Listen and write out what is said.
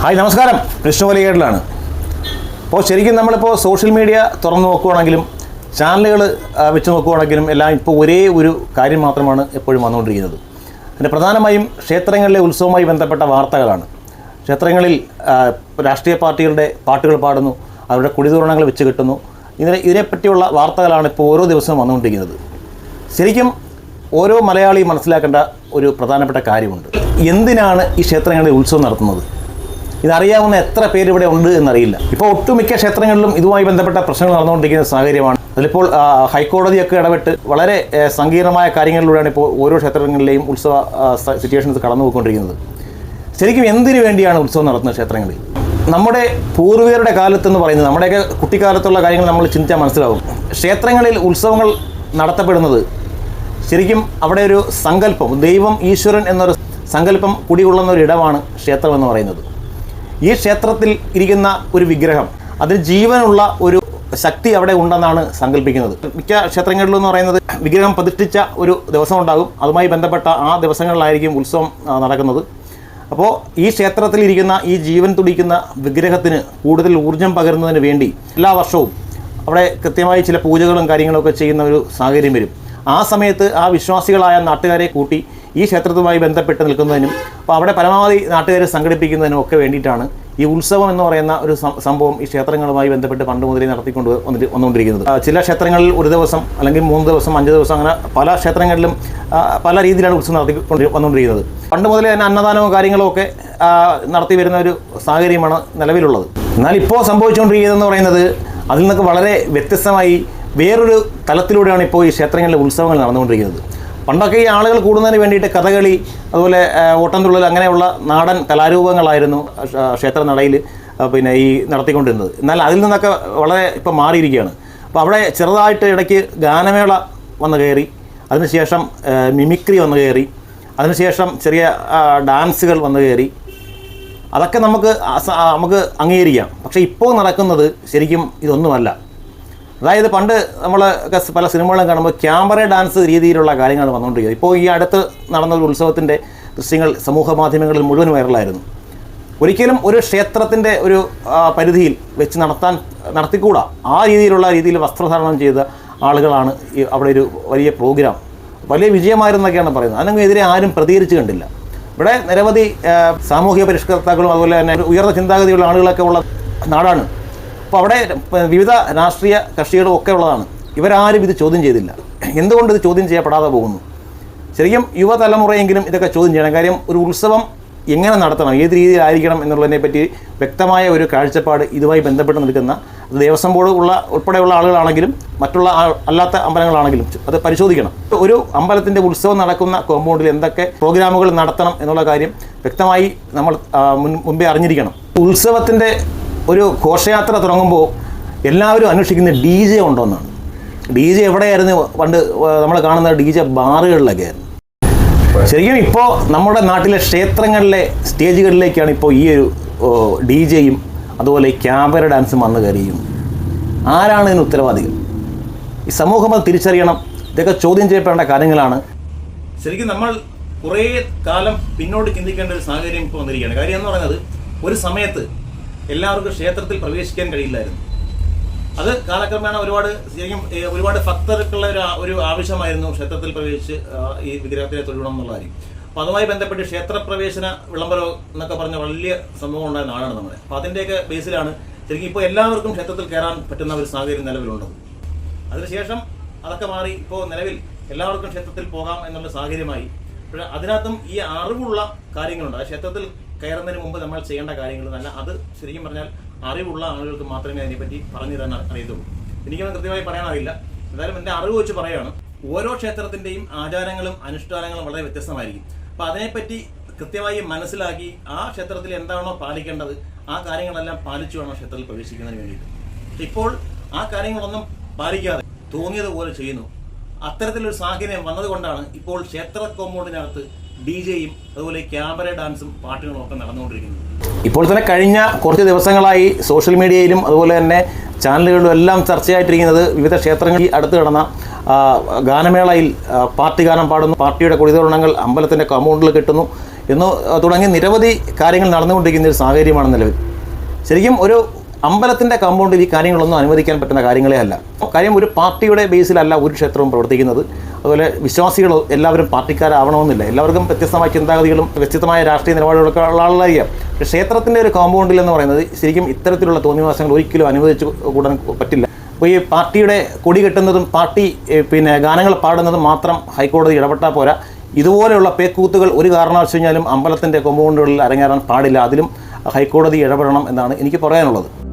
Hi നമസ്കാരം. വിഷ്ണുവലികേടിലാണ് അപ്പോൾ ശരിക്കും നമ്മളിപ്പോൾ സോഷ്യൽ മീഡിയ തുറന്നു നോക്കുവാണെങ്കിലും ചാനലുകൾ വെച്ച് നോക്കുവാണെങ്കിലും എല്ലാം ഇപ്പോൾ ഒരേ ഒരു കാര്യം മാത്രമാണ് എപ്പോഴും വന്നുകൊണ്ടിരിക്കുന്നത്. അതിന്റെ പ്രധാനമായും ക്ഷേത്രങ്ങളിലെ ഉത്സവവുമായി ബന്ധപ്പെട്ട വാർത്തകളാണ്. ക്ഷേത്രങ്ങളിൽ രാഷ്ട്രീയ പാർട്ടികളുടെ പാട്ടുകൾ പാടുന്നു അവരുടെ കുടിതോരണങ്ങൾ വെച്ച് കിട്ടുന്നു. ഇതിനെ ഇതിനെപ്പറ്റിയുള്ള വാർത്തകളാണ് ഇപ്പോൾ ഓരോ ദിവസവും വന്നുകൊണ്ടിരിക്കുന്നത്. ശരിക്കും ഓരോ മലയാളിയും മനസ്സിലാക്കേണ്ട ഒരു പ്രധാനപ്പെട്ട കാര്യമുണ്ട്. എന്തിനാണ് ഈ ക്ഷേത്രങ്ങളിൽ ഉത്സവം നടത്തുന്നത്? ഇതറിയാവുന്ന എത്ര പേര് ഇവിടെ ഉണ്ട് എന്നറിയില്ല. ഇപ്പോൾ ഒട്ടുമിക്ക ക്ഷേത്രങ്ങളിലും ഇതുമായി ബന്ധപ്പെട്ട പ്രശ്നങ്ങൾ നടന്നുകൊണ്ടിരിക്കുന്ന സാഹചര്യമാണ്. അതിലിപ്പോൾ ഹൈക്കോടതിയൊക്കെ ഇടപെട്ട് വളരെ സങ്കീർണമായ കാര്യങ്ങളിലൂടെയാണ് ഇപ്പോൾ ഓരോ ക്ഷേത്രങ്ങളിലെയും ഉത്സവ സിറ്റുവേഷൻസ് കടന്നു പോയിക്കൊണ്ടിരിക്കുന്നത് ശരിക്കും എന്തിനു വേണ്ടിയാണ് ഉത്സവം നടത്തുന്നത് ക്ഷേത്രങ്ങളിൽ? നമ്മുടെ പൂർവികരുടെ കാലത്തെന്ന് പറയുന്നത് നമ്മുടെയൊക്കെ കുട്ടിക്കാലത്തുള്ള കാര്യങ്ങൾ നമ്മൾ ചിന്തിച്ചാൽ മനസ്സിലാവും. ക്ഷേത്രങ്ങളിൽ ഉത്സവങ്ങൾ നടത്തപ്പെടുന്നത് ശരിക്കും അവിടെ ഒരു സങ്കല്പം ദൈവം ഈശ്വരൻ എന്നൊരു സങ്കല്പം കുടികൊള്ളുന്ന ഒരു ഇടമാണ് ക്ഷേത്രം എന്ന് പറയുന്നത്. ഈ ക്ഷേത്രത്തിൽ ഇരിക്കുന്ന ഒരു വിഗ്രഹം അതിന് ജീവനുള്ള ഒരു ശക്തി അവിടെ ഉണ്ടെന്നാണ് സങ്കല്പിക്കുന്നത് മിക്ക ക്ഷേത്രങ്ങളിലും എന്ന് പറയുന്നത് വിഗ്രഹം പ്രതിഷ്ഠിച്ച ഒരു ദിവസം ഉണ്ടാകും. അതുമായി ബന്ധപ്പെട്ട ആ ദിവസങ്ങളിലായിരിക്കും ഉത്സവം നടക്കുന്നത്. അപ്പോൾ ഈ ക്ഷേത്രത്തിൽ ഇരിക്കുന്ന ഈ ജീവൻ തുടിക്കുന്ന വിഗ്രഹത്തിന് കൂടുതൽ ഊർജം പകരുന്നതിന് വേണ്ടി എല്ലാ വർഷവും അവിടെ കൃത്യമായി ചില പൂജകളും കാര്യങ്ങളൊക്കെ ചെയ്യുന്ന ഒരു സാഹചര്യം വരും. ആ സമയത്ത് ആ വിശ്വാസികളായ നാട്ടുകാരെ കൂട്ടി ഈ ക്ഷേത്രത്തുമായി ബന്ധപ്പെട്ട് നിൽക്കുന്നതിനും അപ്പോൾ അവിടെ പരമാവധി നാട്ടുകാരെ സംഘടിപ്പിക്കുന്നതിനും ഒക്കെ വേണ്ടിയിട്ടാണ് ഈ ഉത്സവം എന്ന് പറയുന്ന ഒരു സംഭവം ഈ ക്ഷേത്രങ്ങളുമായി ബന്ധപ്പെട്ട് പണ്ട് മുതലേ നടത്തിക്കൊണ്ട് വന്നിട്ട് വന്നുകൊണ്ടിരിക്കുന്നത്. ചില ക്ഷേത്രങ്ങളിൽ ഒരു ദിവസം അല്ലെങ്കിൽ മൂന്ന് ദിവസം അഞ്ച് ദിവസം അങ്ങനെ പല ക്ഷേത്രങ്ങളിലും പല രീതിയിലാണ് ഉത്സവം നടത്തിക്കൊണ്ട് വന്നുകൊണ്ടിരിക്കുന്നത്. പണ്ട് മുതലേ തന്നെ അന്നദാനവും കാര്യങ്ങളും ഒക്കെ നടത്തി വരുന്ന ഒരു സാഹചര്യമാണ് നിലവിലുള്ളത്. എന്നാൽ ഇപ്പോൾ സംഭവിച്ചുകൊണ്ടിരിക്കുന്നതെന്ന് പറയുന്നത് അതിൽ നിന്നൊക്കെ വളരെ വ്യത്യസ്തമായി വേറൊരു തലത്തിലൂടെയാണ് ഇപ്പോൾ ഈ ക്ഷേത്രങ്ങളിലെ ഉത്സവങ്ങൾ നടന്നുകൊണ്ടിരിക്കുന്നത്. പണ്ടൊക്കെ ഈ ആളുകൾ കൂടുന്നതിന് വേണ്ടിയിട്ട് കഥകളി അതുപോലെ ഓട്ടംതുള്ളൽ അങ്ങനെയുള്ള നാടൻ കലാരൂപങ്ങളായിരുന്നു ക്ഷ- ക്ഷേത്ര നടയിൽ പിന്നെ ഈ നടത്തിക്കൊണ്ടിരുന്നത്. എന്നാൽ അതിൽ നിന്നൊക്കെ വളരെ ഇപ്പം മാറിയിരിക്കുകയാണ്. അപ്പോൾ അവിടെ ചെറുതായിട്ട് ഇടയ്ക്ക് ഗാനമേള വന്നു കയറി അതിനുശേഷം മിമിക്രി വന്നു കയറി അതിനുശേഷം ചെറിയ ഡാൻസുകൾ വന്നു കയറി. അതൊക്കെ നമുക്ക് നമുക്ക് അംഗീകരിക്കാം. പക്ഷേ ഇപ്പോൾ നടക്കുന്നത് ശരിക്കും ഇതൊന്നുമല്ല. അതായത് പണ്ട് നമ്മൾ പല സിനിമകളും കാണുമ്പോൾ ക്യാമറ ഡാൻസ് രീതിയിലുള്ള കാര്യങ്ങൾ വന്നുകൊണ്ടിരിക്കുന്നത് ഇപ്പോൾ ഈ അടുത്ത് നടന്ന ഒരു ഉത്സവത്തിന്റെ ദൃശ്യങ്ങൾ സമൂഹ മാധ്യമങ്ങളിൽ മുഴുവൻ വൈറലായിരുന്നു. ഒരിക്കലും ഒരു ക്ഷേത്രത്തിന്റെ ഒരു പരിധിയിൽ വെച്ച് നടത്താൻ നടത്തിക്കൂടാ. ആ രീതിയിലുള്ള രീതിയിൽ വസ്ത്രധാരണം ചെയ്ത ആളുകളാണ് ഈ അവിടെ ഒരു വലിയ പ്രോഗ്രാം. വലിയ വിജയമായിരുന്നൊക്കെയാണ് പറയുന്നത്. അതിനെതിരെ ആരും പ്രതികരിച്ചു കണ്ടില്ല. ഇവിടെ നിരവധി സാമൂഹിക പരിഷ്കർത്താക്കളും അതുപോലെ തന്നെ ഉയർന്ന ചിന്താഗതിയുള്ള ആളുകളൊക്കെ ഉള്ള നാടാണ്. അപ്പോൾ അവിടെ വിവിധ രാഷ്ട്രീയ കക്ഷികളും ഒക്കെ ഉള്ളതാണ്. ഇവരാരും ഇത് ചോദ്യം ചെയ്തില്ല. എന്തുകൊണ്ട് ഇത് ചോദ്യം ചെയ്യപ്പെടാതെ പോകുന്നു? ശരിക്കും യുവതലമുറയെങ്കിലും ഇതൊക്കെ ചോദ്യം ചെയ്യണം. കാര്യം ഒരു ഉത്സവം എങ്ങനെ നടത്തണം? ഏത് രീതിയിലായിരിക്കണം എന്നുള്ളതിനെ പറ്റി വ്യക്തമായ ഒരു കാഴ്ചപ്പാട് ഇതുമായി ബന്ധപ്പെട്ട് നിൽക്കുന്ന ദേവസ്വം ബോർഡ് ഉള്ള ഉൾപ്പെടെയുള്ള ആളുകളാണെങ്കിലും മറ്റുള്ള അല്ലാത്ത അമ്പലങ്ങളാണെങ്കിലും അത് പരിശോധിക്കണം. ഒരു അമ്പലത്തിന്റെ ഉത്സവം നടക്കുന്ന കോമ്പൗണ്ടിൽ എന്തൊക്കെ പ്രോഗ്രാമുകൾ നടത്തണം എന്നുള്ള കാര്യം വ്യക്തമായി നമ്മൾ ആ, മുൻ- മുമ്പേ അറിഞ്ഞിരിക്കണം. ഉത്സവത്തിന്റെ ഒരു ഘോഷയാത്ര തുടങ്ങുമ്പോൾ എല്ലാവരും അന്വേഷിക്കുന്ന ഡി ജെ ഉണ്ടോ എന്നാണ് ഡി ജെ എവിടെയായിരുന്നു? പണ്ട് നമ്മൾ കാണുന്ന ഡി ജെ ബാറുകളിലൊക്കെ. ആയിരുന്നു ശരിക്കും ഇപ്പോൾ നമ്മുടെ നാട്ടിലെ ക്ഷേത്രങ്ങളിലെ സ്റ്റേജുകളിലേക്കാണ് ഇപ്പോൾ ഈ ഒരു ഡി ജെയും അതുപോലെ ക്യാമറ ഡാൻസും വന്നു കയറിയും ആരാണ് ഇതിന് ഉത്തരവാദികൾ? ഈ സമൂഹം അത് തിരിച്ചറിയണം. ഇതൊക്കെ ചോദ്യം ചെയ്യപ്പെടേണ്ട കാര്യങ്ങളാണ്. ശരിക്കും നമ്മൾ കുറേ കാലം പിന്നോട്ട് ചിന്തിക്കേണ്ട ഒരു സാഹചര്യം ഇപ്പോൾ വന്നിരിക്കുകയാണ്. കാര്യം എന്ന് പറയുന്നത് ഒരു സമയത്ത് എല്ലാവർക്കും ക്ഷേത്രത്തിൽ പ്രവേശിക്കാൻ കഴിയില്ലായിരുന്നു. അത് കാലക്രമേണ ഒരുപാട് ശരിക്കും ഒരുപാട് ഭക്തർക്കുള്ള ഒരു ഒരു ആവശ്യമായിരുന്നു ക്ഷേത്രത്തിൽ പ്രവേശിച്ച് ഈ വിഗ്രഹത്തിനെ തൊഴിയണം എന്നുള്ള കാര്യം. അപ്പോൾ അതുമായി ബന്ധപ്പെട്ട് ക്ഷേത്രപ്രവേശന വിളംബരം എന്നൊക്കെ പറഞ്ഞ വലിയ സംഭവം ഉണ്ടായ നാടാണ് നമ്മുടെ. അപ്പോൾ അതിന്റെയൊക്കെ ബേസിലാണ് ശരിക്കും ഇപ്പോൾ എല്ലാവർക്കും ക്ഷേത്രത്തിൽ കയറാൻ പറ്റുന്ന ഒരു സാഹചര്യം നിലവിലുള്ളത്. അതിനുശേഷം അതൊക്കെ മാറി ഇപ്പോൾ നിലവിൽ എല്ലാവർക്കും ക്ഷേത്രത്തിൽ പോകാം എന്നുള്ള സാഹചര്യമായി. പക്ഷേ അതിനകത്തും ഈ അറിവുള്ള കാര്യങ്ങളുണ്ട്. ആ ക്ഷേത്രത്തിൽ കയറുന്നതിന് മുമ്പ് നമ്മൾ ചെയ്യേണ്ട കാര്യങ്ങൾ നല്ല അത് ശരിക്കും പറഞ്ഞാൽ അറിവുള്ള ആളുകൾക്ക് മാത്രമേ അതിനെപ്പറ്റി പറഞ്ഞു തരാൻ അറിയത്തുള്ളൂ. എനിക്കൊന്നും കൃത്യമായി പറയാൻ അറിയില്ല. എന്തായാലും എന്റെ അറിവ് വെച്ച് പറയുകയാണ്. ഓരോ ക്ഷേത്രത്തിന്റെയും ആചാരങ്ങളും അനുഷ്ഠാനങ്ങളും വളരെ വ്യത്യസ്തമായിരിക്കും. അപ്പോൾ അതിനെപ്പറ്റി കൃത്യമായി മനസ്സിലാക്കി ആ ക്ഷേത്രത്തിൽ എന്താണോ പാലിക്കേണ്ടത് ആ കാര്യങ്ങളെല്ലാം പാലിച്ചു വേണം ക്ഷേത്രത്തിൽ പ്രവേശിക്കുന്നതിന് വേണ്ടിയിട്ട്. ഇപ്പോൾ ആ കാര്യങ്ങളൊന്നും പാലിക്കാതെ തോന്നിയതുപോലെ ചെയ്യുന്നു. അത്തരത്തിലൊരു സാഹചര്യം വന്നതുകൊണ്ടാണ് ഇപ്പോൾ ക്ഷേത്ര കോമ്പൗണ്ടിനകത്ത് ഡി ജെയും അതുപോലെ ക്യാമറ ഡാൻസും പാട്ടുകളും ഒക്കെ നടന്നുകൊണ്ടിരിക്കുന്നത് ഇപ്പോൾ തന്നെ കഴിഞ്ഞ കുറച്ച് ദിവസങ്ങളായി സോഷ്യൽ മീഡിയയിലും അതുപോലെ തന്നെ ചാനലുകളിലും എല്ലാം ചർച്ചയായിട്ടിരിക്കുന്നത് വിവിധ ക്ഷേത്രങ്ങളിൽ അടുത്ത് കിടന്ന ഗാനമേളയിൽ പാർട്ടി ഗാനം പാടുന്നു. പാർട്ടിയുടെ കൊടിതോരണങ്ങൾ അമ്പലത്തിന്റെ കമ്പൗണ്ടിൽ കിട്ടുന്നു എന്ന് തുടങ്ങി നിരവധി കാര്യങ്ങൾ നടന്നുകൊണ്ടിരിക്കുന്ന ഒരു സാഹചര്യമാണ് നിലവിൽ. ശരിക്കും ഒരു അമ്പലത്തിന്റെ കമ്പൗണ്ടിൽ ഈ കാര്യങ്ങളൊന്നും അനുവദിക്കാൻ പറ്റുന്ന കാര്യങ്ങളേ അല്ല. കാര്യം ഒരു പാർട്ടിയുടെ ബേസിലല്ല ഒരു ക്ഷേത്രവും പ്രവർത്തിക്കുന്നത്. അതുപോലെ വിശ്വാസികൾ എല്ലാവരും പാർട്ടിക്കാരാവണമെന്നില്ല. എല്ലാവർക്കും വ്യത്യസ്തമായ ചിന്താഗതികളും വ്യത്യസ്തമായ രാഷ്ട്രീയ നിലപാടുകളൊക്കെ ഉള്ള ആളുകളായിരിക്കാം പക്ഷേ ക്ഷേത്രത്തിന്റെ ഒരു കോമ്പൗണ്ടിൽ എന്ന് പറയുന്നത് ശരിക്കും ഇത്തരത്തിലുള്ള തോന്നിവാസങ്ങൾ ഒരിക്കലും അനുവദിച്ചു കൂടാൻ പറ്റില്ല. അപ്പോൾ ഈ പാർട്ടിയുടെ കൊടി കെട്ടുന്നതും പാർട്ടി പിന്നെ ഗാനങ്ങൾ പാടുന്നതും മാത്രം ഹൈക്കോടതി ഇടപെട്ടാൽ പോരാ. ഇതുപോലെയുള്ള പേക്കൂത്തുകൾ ഒരു കാരണവശാലും അമ്പലത്തിന്റെ കോമ്പൗണ്ടുകളിൽ അരങ്ങേറാൻ പാടില്ല. അതിലും ഹൈക്കോടതി ഇടപെടണം എന്നാണ് എനിക്ക് പറയാനുള്ളത്.